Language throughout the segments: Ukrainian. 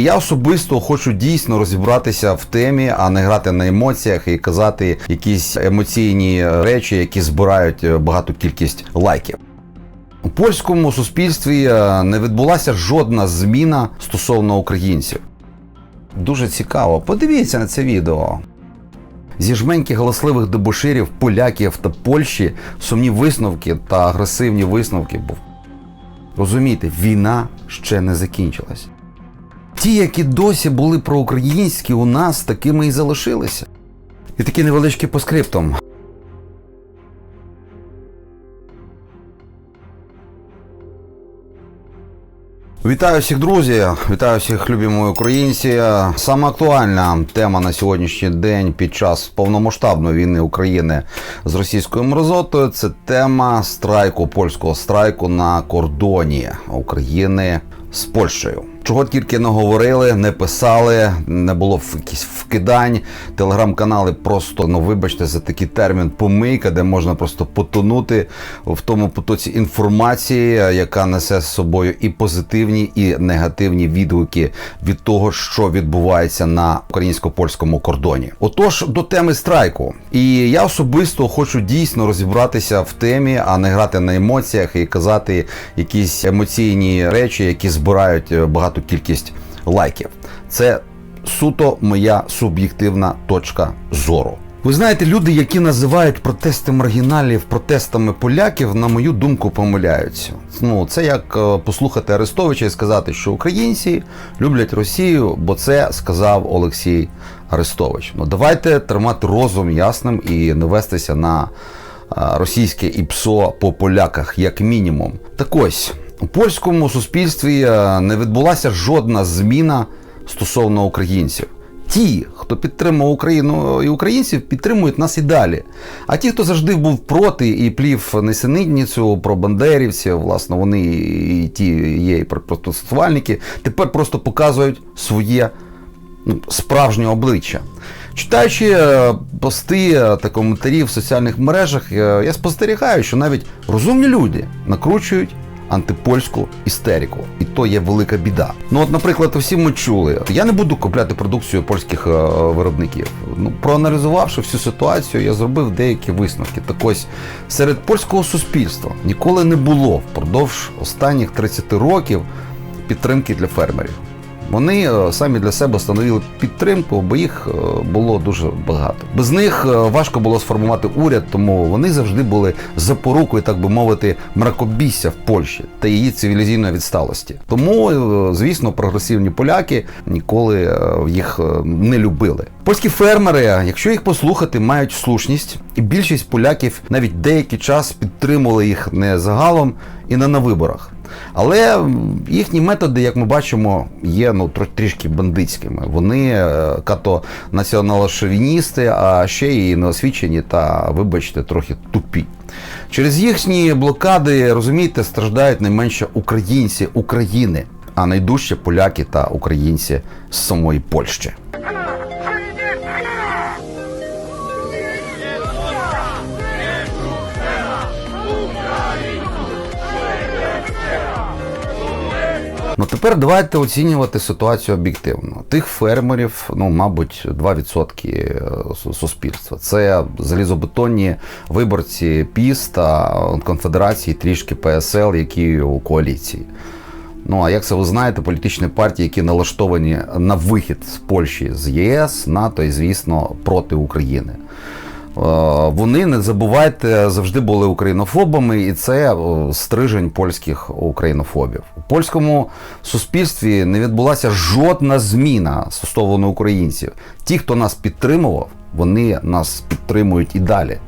Я особисто хочу дійсно розібратися в темі, а не грати на емоціях і казати якісь емоційні речі, які збирають е, багату кількість лайків. У польському суспільстві е, не відбулася жодна зміна стосовно українців. Дуже цікаво. Подивіться на це відео. Зі жменьки галасливих дебоширів, поляків та Польщі сумні висновки та агресивні висновки був. Розумієте, війна ще не закінчилась. Ті, які досі були проукраїнські, у нас такими і залишилися. І такі невеличкі по скриптам. Вітаю всіх, друзі! Вітаю всіх, любі мої українці. Саме актуальна тема на сьогоднішній день під час повномасштабної війни України з російською мерзотою це тема страйку, польського страйку на кордоні України з Польщею. Чого тільки не говорили, не писали, не було якісь вкидань. Телеграм-канали просто, ну вибачте, за такий термін помийка, де можна просто потонути в тому потоці інформації, яка несе з собою і позитивні, і негативні відгуки від того, що відбувається на українсько-польському кордоні. Отож, до теми страйку. І я особисто хочу дійсно розібратися в темі, а не грати на емоціях і казати якісь емоційні речі, які збирають е, багату кількість лайків. Це суто моя суб'єктивна точка зору. Ви знаєте, люди, які називають протести маргіналів протестами поляків, на мою думку, помиляються. Ну, це як е, послухати Арестовича і сказати, що українці люблять Росію, бо це сказав Олексій Арестович. Ну давайте тримати розум ясним і не вестися на е, російське ІПСО по поляках, як мінімум. Так ось у польському суспільстві е, не відбулася жодна зміна стосовно українців. Ті, хто підтримував Україну і українців, підтримують нас і далі. А ті, хто завжди був проти і плів несенітницю про бандерівців, власне, вони і ті є і протестувальники, тепер просто показують своє ну, справжнє обличчя. Читаючи е, пости е, та коментарі в соціальних мережах, я спостерігаю, що навіть розумні люди накручують антипольську істерику, і то є велика біда. Ну, от, наприклад, всі ми чули, я не буду купляти продукцію польських е, виробників. Ну, проаналізувавши всю ситуацію, я зробив деякі висновки. Так ось серед польського суспільства ніколи не було впродовж останніх 30 років підтримки для фермерів. Вони е, самі для себе становили підтримку, бо їх е, було дуже багато. Без них е, важко було сформувати уряд, тому вони завжди були запорукою, так би мовити, мракобісся в Польщі та її цивілізійної відсталості. Тому, звісно, прогресивні поляки ніколи їх не любили. Польські фермери, якщо їх послухати, мають слушність, і більшість поляків навіть деякий час підтримували їх не загалом і не на виборах. Але їхні методи, як ми бачимо, є ну трішки бандитськими. Вони е, като націонал-шовіністи, а ще й неосвічені та, вибачте, трохи тупі. Через їхні блокади, розумієте, страждають найменше українці України, а найдужче поляки та українці з самої Польщі. Ну тепер давайте оцінювати ситуацію об'єктивно. Тих фермерів, ну, мабуть, 2% суспільства. Це залізобетонні виборці ПІС та конфедерації, трішки ПСЛ, які у коаліції. Ну а як це ви знаєте, політичні партії, які налаштовані на вихід з Польщі з ЄС, НАТО і, звісно, проти України. Е, Вони не забувайте завжди були українофобами, і це е, стрижень польських українофобів. У польському суспільстві не відбулася жодна зміна стосовно українців. Ті, хто нас підтримував, вони нас підтримують і далі.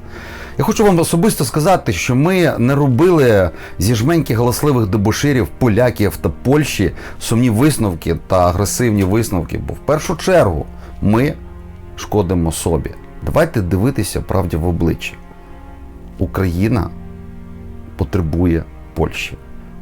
Я хочу вам особисто сказати, що ми не робили зі жменьки галасливих дебоширів, поляків та Польщі сумні висновки та агресивні висновки, бо в першу чергу ми шкодимо собі. Давайте дивитися правді в обличчя. Україна потребує Польщі.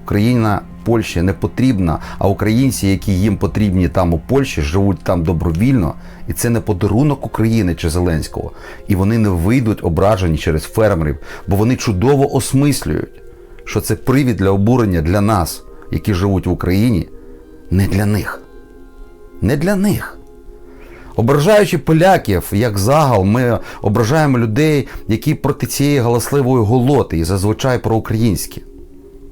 Україна Польщі не потрібна, а українці, які їм потрібні там у Польщі, живуть там добровільно, і це не подарунок України чи Зеленського. І вони не вийдуть ображені через фермерів, бо вони чудово осмислюють, що це привід для обурення для нас, які живуть в Україні, не для них. Не для них. Ображаючи поляків як загал, ми ображаємо людей, які проти цієї галасливої голоти і зазвичай проукраїнські.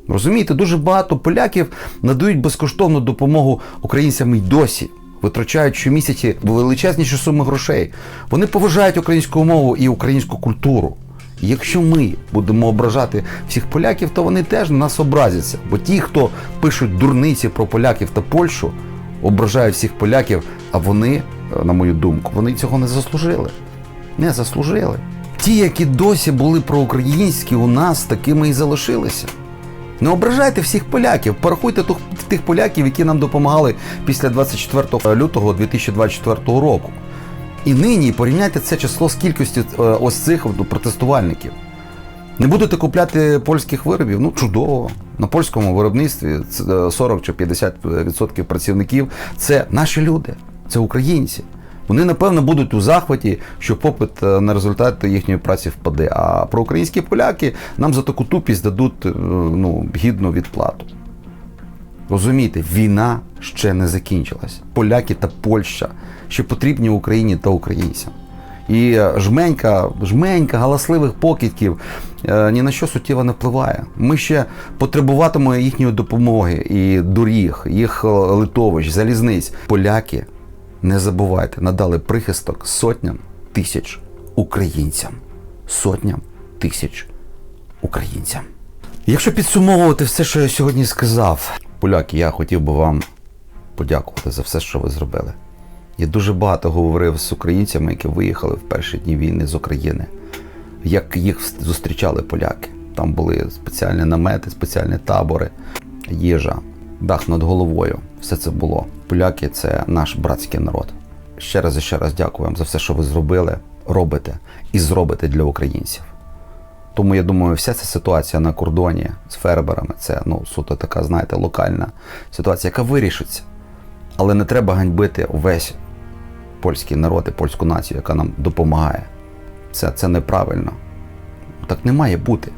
Розумієте, дуже багато поляків надають безкоштовну допомогу українцям і досі, витрачають щомісяці величезніші суми грошей. Вони поважають українську мову і українську культуру. І якщо ми будемо ображати всіх поляків, то вони теж на нас образяться. Бо ті, хто пишуть дурниці про поляків та Польщу, ображають всіх поляків, а вони, на мою думку, вони цього не заслужили. Не заслужили. Ті, які досі були проукраїнські, у нас такими і залишилися. Не ображайте всіх поляків, порахуйте тих поляків, які нам допомагали після 24 лютого 2024 року. І нині порівняйте це число з кількістю е, ось цих протестувальників. Не будете купляти польських виробів? Ну чудово. На польському виробництві це, е, 40 чи 50% працівників це наші люди, це українці. Вони, напевно, будуть у захваті, що попит е, на результат їхньої праці впаде. А проукраїнські поляки нам за таку тупість дадуть е, ну, гідну відплату. Розумієте, війна ще не закінчилась. Поляки та Польща ще потрібні Україні та українцям. І е, жменька, жменька галасливих покидьків ні на що суттєво не впливає. Ми ще потребуватимемо їхньої допомоги і доріг, їх литовищ, залізниць. Поляки, не забувайте, надали прихисток сотням тисяч українцям. Сотням тисяч українцям. Якщо підсумовувати все, що я сьогодні сказав, поляки, я хотів би вам подякувати за все, що ви зробили. Я дуже багато говорив з українцями, які виїхали в перші дні війни з України, як їх зустрічали поляки. Там були спеціальні намети, спеціальні табори, їжа, дах над головою. Все це було. Поляки це наш братський народ. Ще раз і ще раз дякую вам за все, що ви зробили, робите і зробите для українців. Тому я думаю, вся ця ситуація на кордоні з фермерами це ну суто така, знаєте, локальна ситуація, яка вирішиться. Але не треба ганьбити весь польський народ і польську націю, яка нам допомагає. Це, це неправильно. Так не має бути.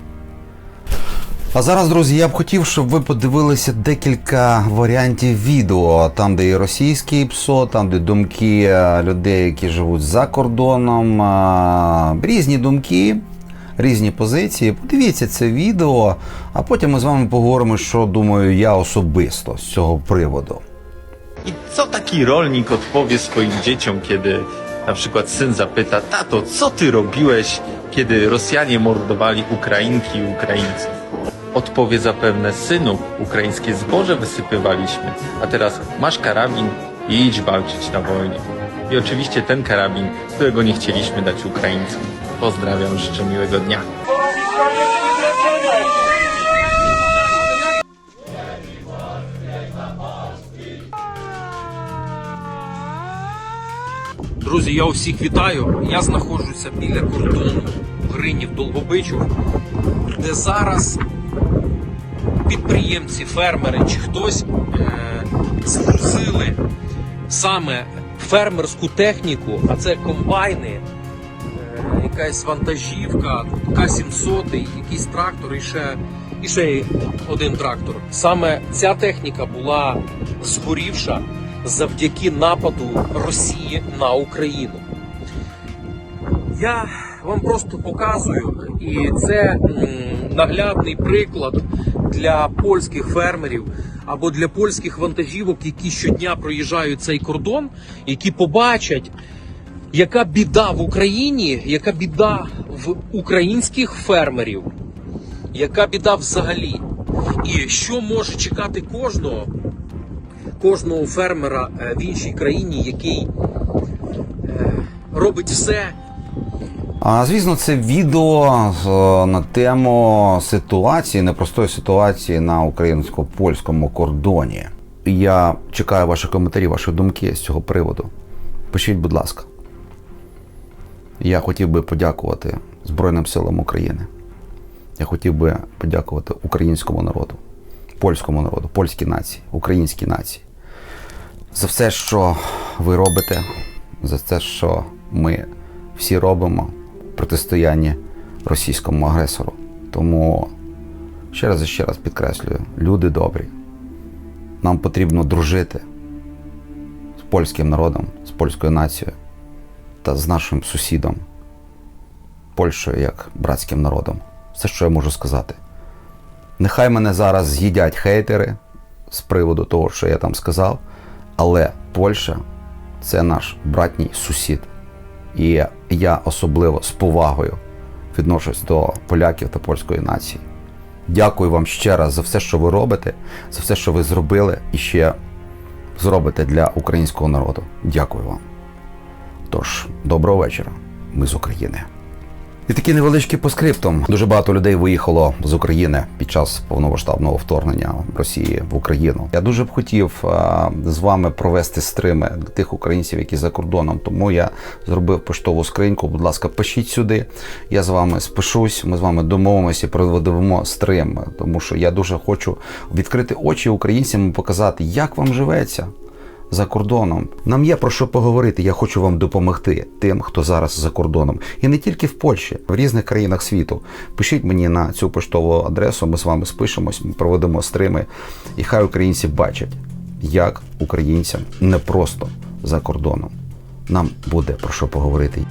А зараз, друзі, я б хотів, щоб ви подивилися декілька варіантів відео, там, де і російський ПСО, там, де думки е, людей, які живуть за кордоном, різні думки, різні позиції. Подивіться це відео, а потім ми з вами поговоримо, що думаю я особисто з цього приводу. I co taki rolnik odpowie swoim dzieciom, kiedy na przykład syn zapyta, tato, co ty robiłeś, kiedy Rosjanie mordowali Ukrainki i? Odpowie zapewne, synu, ukraińskie zboże wysypywaliśmy, a teraz masz karabin i idź walczyć na wojnie. I oczywiście ten karabin, którego nie chcieliśmy dać Ukraińcom. Pozdrawiam, życzę miłego dnia. Друзі, я усіх вітаю. Я знаходжуся біля кордону Гринів Долгобичів, де зараз підприємці, фермери чи хтось е- згрузили саме фермерську техніку, а це комбайни, е- якась вантажівка, К-700, якийсь трактор і ще, і ще один трактор. Саме ця техніка була згорівша завдяки нападу Росії на Україну. Я вам просто показую, і це наглядний приклад для польських фермерів або для польських вантажівок, які щодня проїжджають цей кордон, які побачать, яка біда в Україні, яка біда в українських фермерів, яка біда взагалі, і що може чекати кожного, кожного фермера е, в іншій країні, який е, робить все А звісно, це відео е, на тему ситуації, непростої ситуації на українсько-польському кордоні. Я чекаю ваші коментарі, ваші думки з цього приводу. Пишіть, будь ласка. Я хотів би подякувати Збройним силам України. Я хотів би подякувати українському народу, польському народу, польській нації, українській нації за все, що ви робите, за те, що ми всі робимо протистоянні російському агресору. Тому ще раз і ще раз підкреслюю: люди добрі. Нам потрібно дружити з польським народом, з польською нацією та з нашим сусідом, Польщею як братським народом. Все, що я можу сказати. Нехай мене зараз з'їдять хейтери з приводу того, що я там сказав, але Польща це наш братній сусід. І я особливо з повагою відношусь до поляків та польської нації. Дякую вам ще раз за все, що ви робите, за все, що ви зробили і ще зробите для українського народу. Дякую вам. Тож, доброго вечора. Ми з України. І такі невеличкі по скриптам. Дуже багато людей виїхало з України під час повномасштабного вторгнення Росії в Україну. Я дуже б хотів а, з вами провести стрими для тих українців, які за кордоном. Тому я зробив поштову скриньку. Будь ласка, пишіть сюди. Я з вами спишусь. Ми з вами домовимося проведемо стрим. Тому що я дуже хочу відкрити очі українцям і показати, як вам живеться за кордоном. Нам є про що поговорити. Я хочу вам допомогти тим, хто зараз за кордоном. І не тільки в Польщі, в різних країнах світу. Пишіть мені на цю поштову адресу, ми з вами спишемось, ми проведемо стрими, і хай українці бачать, як українцям не просто за кордоном. Нам буде про що поговорити.